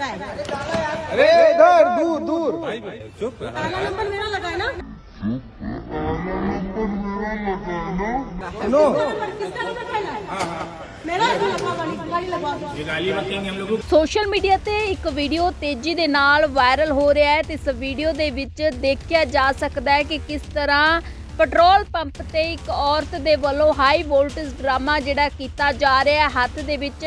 लगाया अरे इधर दूर दूर ताला नंबर मेरा लगाया ना नो नंबर किसका नंबर पहला मेरा लगा गाड़ी गाड़ी लगवा दो ਸੋਸ਼ਲ ਮੀਡੀਆ ਤੇ ਇੱਕ ਵੀਡੀਓ ਤੇਜ਼ੀ ਦੇ ਨਾਲ ਵਾਇਰਲ ਹੋ ਰਿਹਾ ਹੈ ਤੇ ਇਸ ਵੀਡੀਓ ਦੇ ਵਿੱਚ ਦੇਖਿਆ ਜਾ ਸਕਦਾ ਹੈ ਕਿ ਕਿਸ ਤਰ੍ਹਾਂ ਪੈਟਰੋਲ ਪੰਪ ਤੇ ਇੱਕ ਔਰਤ ਦੇ ਵੱਲੋਂ ਹਾਈ ਵੋਲਟੇਜ ਡਰਾਮਾ ਜਿਹੜਾ ਕੀਤਾ ਜਾ ਰਿਹਾ ਹੈ ਹੱਥ ਦੇ ਵਿੱਚ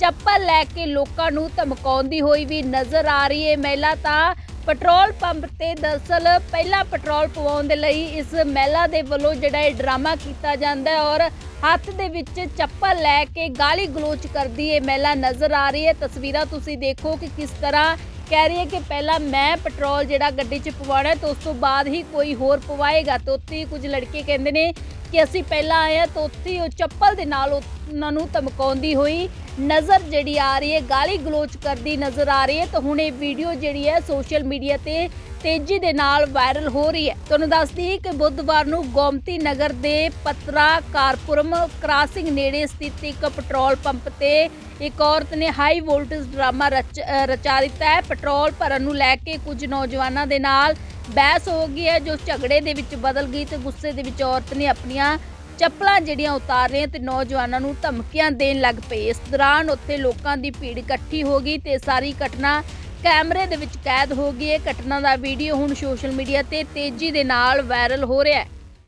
ਚੱਪਲ ਲੈ ਕੇ ਲੋਕਾਂ ਨੂੰ ਧਮਕਾਉਂਦੀ ਹੋਈ ਵੀ ਨਜ਼ਰ ਆ ਰਹੀ ਹੈ ਮਹਿਲਾ ਤਾਂ ਪੈਟਰੋਲ ਪੰਪ ਤੇ ਦਰਸਲ ਪਹਿਲਾਂ ਪੈਟਰੋਲ ਪਵਾਉਣ ਦੇ ਲਈ ਇਸ ਮਹਿਲਾ ਦੇ ਵੱਲੋਂ ਜਿਹੜਾ ਇਹ ਡਰਾਮਾ ਕੀਤਾ ਜਾਂਦਾ ਹੈ ਔਰ ਹੱਥ ਦੇ ਵਿੱਚ ਚੱਪਲ ਲੈ ਕੇ ਗਾਲੀ ਗਲੋਚ ਕਰਦੀ ਇਹ ਮਹਿਲਾ ਨਜ਼ਰ ਆ ਰਹੀ ਹੈ। ਤਸਵੀਰਾਂ ਤੁਸੀਂ ਦੇਖੋ ਕਿ ਕਿਸ ਤਰ੍ਹਾਂ ਕਹਿ ਰਹੀ ਹੈ ਕਿ ਪਹਿਲਾਂ ਮੈਂ ਪੈਟਰੋਲ ਜਿਹੜਾ ਗੱਡੀ 'ਚ ਪਵਾਉਣਾ ਹੈ ਤੇ ਉਸ ਤੋਂ ਬਾਅਦ ਹੀ ਕੋਈ ਹੋਰ ਪਵਾਏਗਾ ਤੇ ਉੱਥੇ ਹੀ ਕੁਝ ਲੜਕੇ ਕਹਿੰਦੇ ਨੇ ਕਿ ਅਸੀਂ ਪਹਿਲਾਂ ਆਏ ਹਾਂ ਤਾਂ ਉੱਥੇ ਉਹ ਚੱਪਲ ਦੇ ਨਾਲ ਉਹਨਾਂ ਨੂੰ ਧਮਕਾਉਂਦੀ ਹੋਈ ਨਜ਼ਰ ਜਿਹੜੀ ਆ ਰਹੀ ਹੈ, ਗਾਲੀ ਗਲੋਚ ਕਰਦੀ ਨਜ਼ਰ ਆ ਰਹੀ ਹੈ ਤਾਂ ਹੁਣ ਇਹ ਵੀਡੀਓ ਜਿਹੜੀ ਹੈ ਸੋਸ਼ਲ ਮੀਡੀਆ ਤੇ ਤੇਜ਼ੀ ਦੇ ਨਾਲ ਵਾਇਰਲ ਹੋ ਰਹੀ ਹੈ। ਤੁਹਾਨੂੰ ਦੱਸਦੀ ਕਿ ਬੁੱਧਵਾਰ ਨੂੰ ਗੋਮਤੀ ਨਗਰ ਦੇ ਪਤਰਾ ਕਾਰਪੁਰਮ ਕ੍ਰਾਸਿੰਗ ਨੇੜੇ ਸਥਿਤ ਇੱਕ ਪੈਟਰੋਲ ਪੰਪ ਤੇ ਇੱਕ ਔਰਤ ਨੇ ਹਾਈ ਵੋਲਟੇਜ ਡਰਾਮਾ ਰਚ ਰਚਾ ਦਿੱਤਾ ਹੈ। ਪੈਟਰੋਲ ਭਰਨ ਨੂੰ ਲੈ ਕੇ ਕੁਝ ਨੌਜਵਾਨਾਂ ਦੇ ਨਾਲ ਬਹਿਸ ਹੋ ਗਈ ਹੈ, ਜੋ ਝਗੜੇ ਦੇ ਵਿੱਚ ਬਦਲ ਗਈ ਤੇ ਗੁੱਸੇ ਦੇ ਵਿੱਚ ਔਰਤ ਨੇ ਆਪਣੀਆਂ ਚੱਪਲਾਂ ਜਿਹੜੀਆਂ ਉਤਾਰ ਰਹੀਆਂ ਤੇ ਨੌਜਵਾਨਾਂ ਨੂੰ ਧਮਕੀਆਂ ਦੇਣ ਲੱਗ ਪਈ ਇਸ ਦੌਰਾਨ ਉੱਥੇ ਲੋਕਾਂ ਦੀ ਭੀੜ ਇਕੱਠੀ ਹੋ ਗਈ ਤੇ ਸਾਰੀ ਘਟਨਾ ਕੈਮਰੇ ਦੇ ਵਿੱਚ ਕੈਦ ਹੋ ਗਈ। ਹੈ ਘਟਨਾ ਦਾ ਵੀਡੀਓ ਹੁਣ ਸੋਸ਼ਲ ਮੀਡੀਆ ਤੇ ਤੇਜ਼ੀ ਦੇ ਨਾਲ ਵਾਇਰਲ ਹੋ ਰਿਹਾ ਹੈ।